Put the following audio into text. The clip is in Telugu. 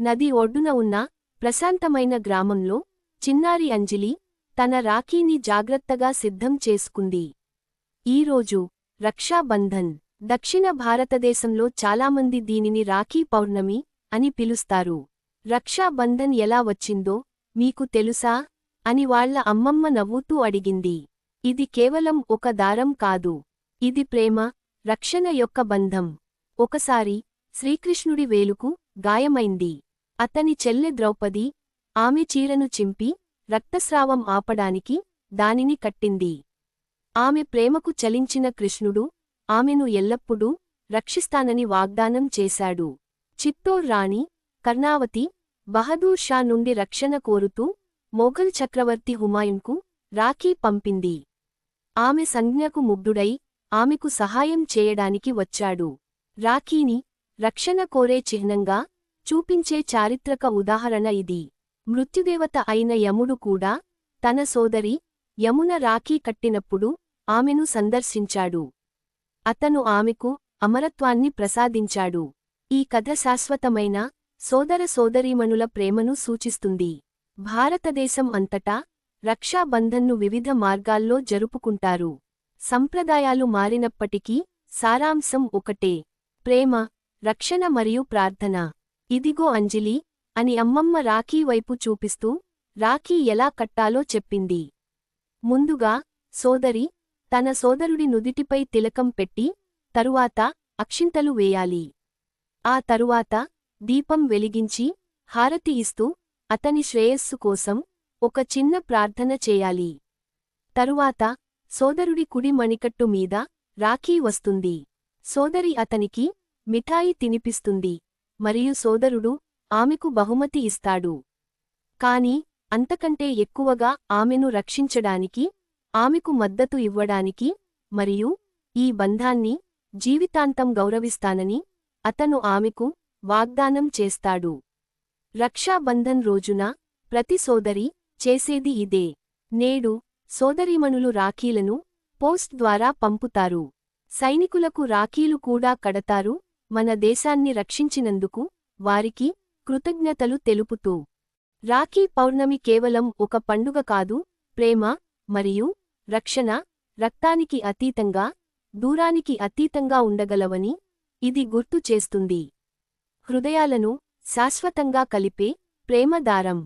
నది ఒడ్డున ఉన్న ప్రశాంతమైన గ్రామంలో చిన్నారి అంజలి తన రాఖీని జాగ్రత్తగా సిద్ధం చేసుకుంది. ఈరోజు రక్షాబంధన్ దక్షిణ భారతదేశంలో చాలామంది దీనిని రాఖీ పౌర్ణమి అని పిలుస్తారు. రక్షాబంధన్ ఎలా వచ్చిందో మీకు తెలుసా? అని వాళ్ళ అమ్మమ్మ నవ్వుతూ అడిగింది. ఇది కేవలం ఒక దారం కాదు. ఇది ప్రేమ రక్షణ యొక్క బంధం. ఒకసారి శ్రీకృష్ణుడి వేలుకు గాయమైంది. అతని చెల్లె ద్రౌపది ఆమె చీరను చింపి రక్తస్రావం ఆపడానికి దానిని కట్టింది. ఆమె ప్రేమకు చలించిన కృష్ణుడు ఆమెను ఎల్లప్పుడూ రక్షిస్తానని వాగ్దానం చేశాడు. చిత్తోర్ రాణి కర్ణావతి బహదూర్ షా నుండి రక్షణ కోరుతూ మొఘల్ చక్రవర్తి హుమాయున్కు రాఖీ పంపింది. ఆమె సంజ్ఞకు ముగ్ధుడై ఆమెకు సహాయం చేయడానికి వచ్చాడు. రాఖీని రక్షణ కోరే చిహ్నంగా చూపించే చారిత్రక ఉదాహరణ ఇది. మృత్యుదేవత అయిన యముడు కూడా తన సోదరి యమున రాఖీ కట్టినప్పుడు ఆమెను సందర్శించాడు. అతను ఆమెకు అమరత్వాన్ని ప్రసాదించాడు. ఈ కథ శాశ్వతమైన సోదర సోదరీమణుల ప్రేమను సూచిస్తుంది. భారతదేశం అంతటా రక్షాబంధన్ను వివిధ మార్గాల్లో జరుపుకుంటారు. సంప్రదాయాలు మారినప్పటికీ సారాంశం ఒకటే. ప్రేమ రక్షణ మరియు ప్రార్థన. ఇదిగో అంజలి అని అమ్మమ్మ రాఖీ వైపు చూపిస్తూ రాఖీ ఎలా కట్టాలో చెప్పింది. ముందుగా సోదరి తన సోదరుడి నుదిటిపై తిలకం పెట్టి తరువాత అక్షింతలు వేయాలి. ఆ తరువాత దీపం వెలిగించి హారతి ఇస్తూ అతని శ్రేయస్సు కోసం ఒక చిన్న ప్రార్థన చేయాలి. తరువాత సోదరుడి కుడి మణికట్టు మీద రాఖీ వస్తుంది. సోదరి అతనికి మిఠాయి తినిపిస్తుంది. మరియు సోదరుడు ఆమెకు బహుమతి ఇస్తాడు. కాని అంతకంటే ఎక్కువగా ఆమెను రక్షించడానికి ఆమెకు మద్దతు ఇవ్వడానికి మరియు ఈ బంధాన్ని జీవితాంతం గౌరవిస్తానని అతను ఆమెకు వాగ్దానం చేస్తాడు. రక్షాబంధన్ రోజున ప్రతి సోదరి చేసేది ఇదే. నేడు సోదరీమణులు రాఖీలను పోస్ట్ ద్వారా పంపుతారు. సైనికులకు రాఖీలు కూడా కడతారు. మన దేశాన్ని రక్షించినందుకు వారికి కృతజ్ఞతలు తెలుపుతూ. రాఖీ పౌర్ణమి కేవలం ఒక పండుగ కాదు ప్రేమ మరియు రక్షణ రక్తానికి అతీతంగా దూరానికి అతీతంగా ఉండగలవని ఇది గుర్తు చేస్తుంది. హృదయాలను శాశ్వతంగా కలిపే ప్రేమదారం.